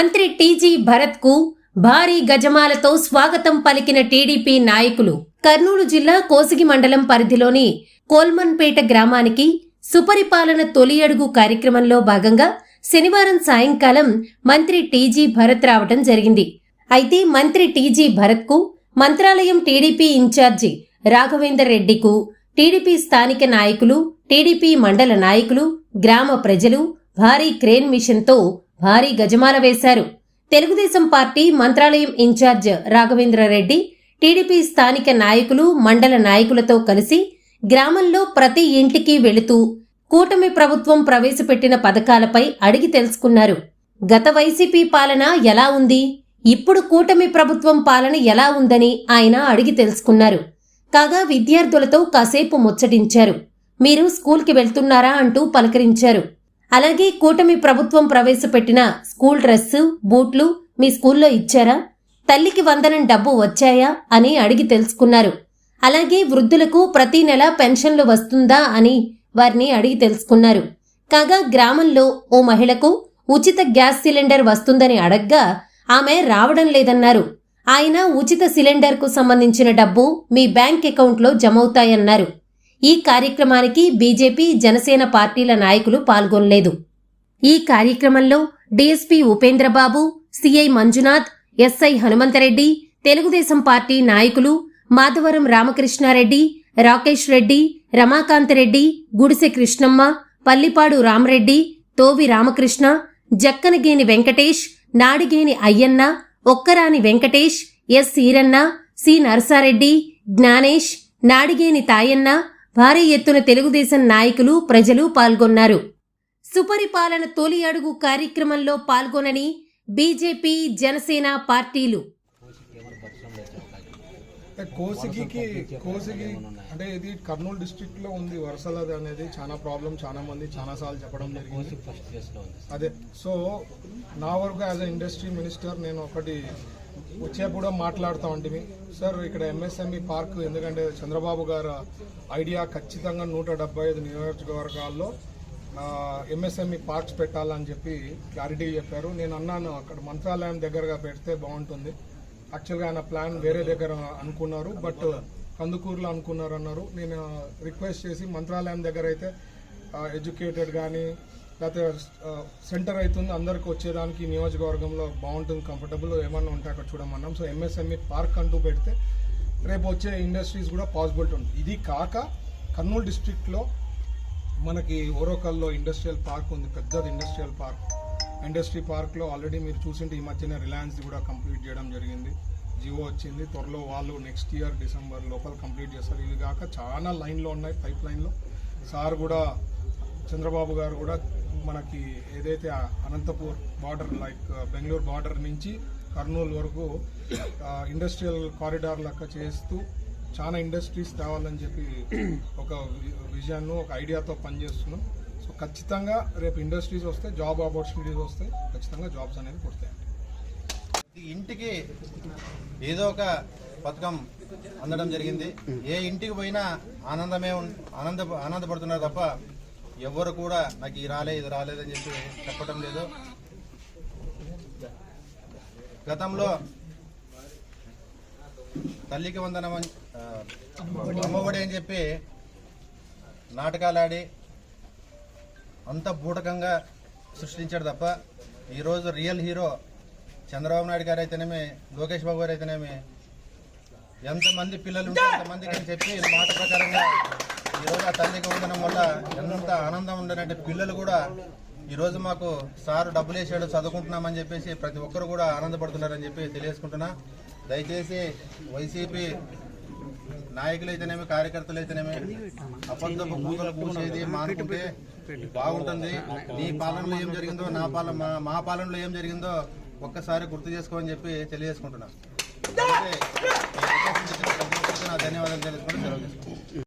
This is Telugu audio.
మంత్రి టీజీ భరత్కు భారీ గజమాలతో స్వాగతం పలికిన టీడీపీ నాయకులు కర్నూలు జిల్లా కోసిగి మండలం పరిధిలోని కోల్మన్పేట గ్రామానికి సుపరిపాలన తొలి అడుగు కార్యక్రమంలో భాగంగా శనివారం సాయంకాలం మంత్రి టీజీ భరత్ రావడం జరిగింది. అయితే మంత్రి TG భరత్కు Mantralayam TDP in charge Raghavender రెడ్డికు TDP స్థానిక నాయకులు టీడీపీ మండల నాయకులు గ్రామ ప్రజలు భారీ క్రేన్ మిషన్తో భారీ గజమాల వేశారు. Telugu Desam party Mantralayam in charge Raghavendra Reddy TDP స్థానిక నాయకులు మండల నాయకులతో కలిసి గ్రామంలో ప్రతి ఇంటికి వెళుతూ కూటమి ప్రభుత్వం ప్రవేశపెట్టిన పథకాలపై అడిగి తెలుసుకున్నారు. గత వైసీపీ పాలన ఎలా ఉంది? ఇప్పుడు కూటమి ప్రభుత్వం పాలన ఎలా ఉందని ఆయన అడిగి తెలుసుకున్నారు. కాగా విద్యార్థులతో కాసేపు ముచ్చటించారు. మీరు స్కూల్కి వెళ్తున్నారా అంటూ పలకరించారు. అలాగే కూటమి ప్రభుత్వం ప్రవేశపెట్టిన స్కూల్ డ్రెస్సు బూట్లు మీ స్కూల్లో ఇచ్చారా? తల్లికి వందనం డబ్బు వచ్చాయా? అని అడిగి తెలుసుకున్నారు. అలాగే వృద్ధులకు ప్రతి నెల పెన్షన్లు వస్తుందా అని వారిని అడిగి తెలుసుకున్నారు. కాగా గ్రామంలో ఓ మహిళకు ఉచిత గ్యాస్ సిలిండర్ వస్తుందని అడగ్గా ఆమె రావడం లేదన్నారు. ఆయన ఉచిత సిలిండర్కు సంబంధించిన డబ్బు మీ బ్యాంక్ అకౌంట్లో జమవుతాయన్నారు. ఈ కార్యక్రమానికి బీజేపీ జనసేన పార్టీల నాయకులు పాల్గొనలేదు. ఈ కార్యక్రమంలో DSP Upendra Babu CI Manjunath SI Hanumantha Reddy Telugu Desam party నాయకులు మాధవరం రామకృష్ణారెడ్డి రాకేష్ రెడ్డి రమాకాంతరెడ్డి గుడిసె కృష్ణమ్మ పల్లిపాడు రామరెడ్డి తోవి రామకృష్ణ జక్కనగేని వెంకటేష్ నాడిగేని అయ్యన్న ఒక్కరాని వెంకటేష్ ఎస్ ఈరన్న సి నరసారెడ్డి జ్ఞానేష్ నాడిగేని తాయన్న భారీ ఎత్తున తెలుగుదేశం నాయకులు ప్రజలు పాల్గొన్నారు. సుపరిపాలన తొలి అడుగు కార్యక్రమంలో పాల్గొనని బీజేపీ జనసేన పార్టీలు. కోసిగికి కోసిగి అంటే ఇది కర్నూలు డిస్ట్రిక్ట్లో ఉంది వరసలది అనేది చాలా ప్రాబ్లం చాలా మంది చాలా సార్లు చెప్పడం జరిగింది. అదే సో నా వరకు యాజ్ అ ఇండస్ట్రీ మినిస్టర్ నేను ఒకటి వచ్చేప్పుడు మాట్లాడుతూ ఉంటుంది సార్ ఇక్కడ ఎంఎస్ఎంఈ పార్క్ ఎందుకంటే చంద్రబాబు గారు ఐడియా ఖచ్చితంగా నూట డెబ్బై ఐదు నియోజకవర్గాల్లో ఎంఎస్ఎంఈ పార్క్స్ పెట్టాలని చెప్పి క్లారిటీ చెప్పారు. నేను అన్నాను అక్కడ మంత్రాలయం దగ్గరగా పెడితే బాగుంటుంది. యాక్చువల్గా ఆయన ప్లాన్ వేరే దగ్గర అనుకున్నారు బట్ కందుకూరులో అనుకున్నారు అన్నారు నేను రిక్వెస్ట్ చేసి మంత్రాలయం దగ్గర అయితే ఎడ్యుకేటెడ్ కానీ లేకపోతే సెంటర్ అవుతుంది అందరికి వచ్చేదానికి నియోజకవర్గంలో బాగుంటుంది కంఫర్టబుల్ ఏమన్నా ఉంటే అక్కడ చూడమన్నాం. సో ఎంఎస్ఎంఈ పార్క్ అంటూ పెడితే రేపు వచ్చే ఇండస్ట్రీస్ కూడా పాసిబిలిటీ ఉంది ఇది కాక కర్నూలు డిస్ట్రిక్ట్లో మనకి ఓరోకల్లో ఇండస్ట్రియల్ పార్క్ ఉంది పెద్దది ఇండస్ట్రియల్ పార్క్ ఇండస్ట్రీ పార్క్లో ఆల్రెడీ మీరు చూసింటే ఈ మధ్యన రిలయన్స్ కూడా కంప్లీట్ చేయడం జరిగింది. జియో వచ్చింది. త్వరలో వాళ్ళు నెక్స్ట్ ఇయర్ డిసెంబర్ లోపల కంప్లీట్ చేస్తారు. ఇవి కాక చాలా లైన్లో ఉన్నాయి పైప్ లైన్లో సార్ కూడా చంద్రబాబు గారు కూడా మనకి ఏదైతే Anantapur border like Bengaluru border నుంచి కర్నూలు వరకు ఇండస్ట్రియల్ కారిడార్ లెక్క చేస్తూ చాలా ఇండస్ట్రీస్ తేవాలని చెప్పి ఒక విజన్ను ఒక ఐడియాతో పనిచేస్తున్నాం. సో ఖచ్చితంగా రేపు ఇండస్ట్రీస్ వస్తే జాబ్ ఆపర్చునిటీస్ వస్తాయి ఖచ్చితంగా జాబ్స్ అనేది పుడతాయి ఇంటికి ఏదో ఒక పథకం అందడం జరిగింది. ఏ ఇంటికి పోయినా ఆనందమే ఆనంద ఆనందపడుతున్నారు తప్ప ఎవ్వరు కూడా నాకు ఇది రాలే ఇది రాలేదని చెప్పి చెప్పడం లేదు. గతంలో తల్లికి వందనం అమ్మఒడి అని చెప్పి నాటకాలాడి అంత బూటకంగా సృష్టించాడు తప్ప ఈరోజు రియల్ హీరో చంద్రబాబు నాయుడు గారు అయితేనేమి లోకేష్ బాబు గారు అయితేనేమి ఎంతమంది పిల్లలు ఉంటే అంతమందికి అని చెప్పి మాట ప్రకారంగా ఈరోజు ఆ తల్లికి ఉండడం వల్ల ఎంత ఆనందం ఉండనంటే పిల్లలు కూడా ఈరోజు మాకు సార్ డబ్బులు వేసాడు చదువుకుంటున్నామని చెప్పేసి ప్రతి ఒక్కరు కూడా ఆనందపడుతున్నారని చెప్పి తెలియజేసుకుంటున్నా. దయచేసి వైసీపీ నాయకులు అయితేనేమి కార్యకర్తలు అయితేనేమి అబద్ధపు పూతలు పూసేది మానుకుంటే బాగుంటుంది. నీ పాలనలో ఏం జరిగిందో నా పాలన మా- మా పాలనలో ఏం జరిగిందో ఒక్కసారి గుర్తు చేసుకోమని చెప్పి తెలియజేసుకుంటున్నా. ధన్యవాదాలు తెలుసుకొని సెలవు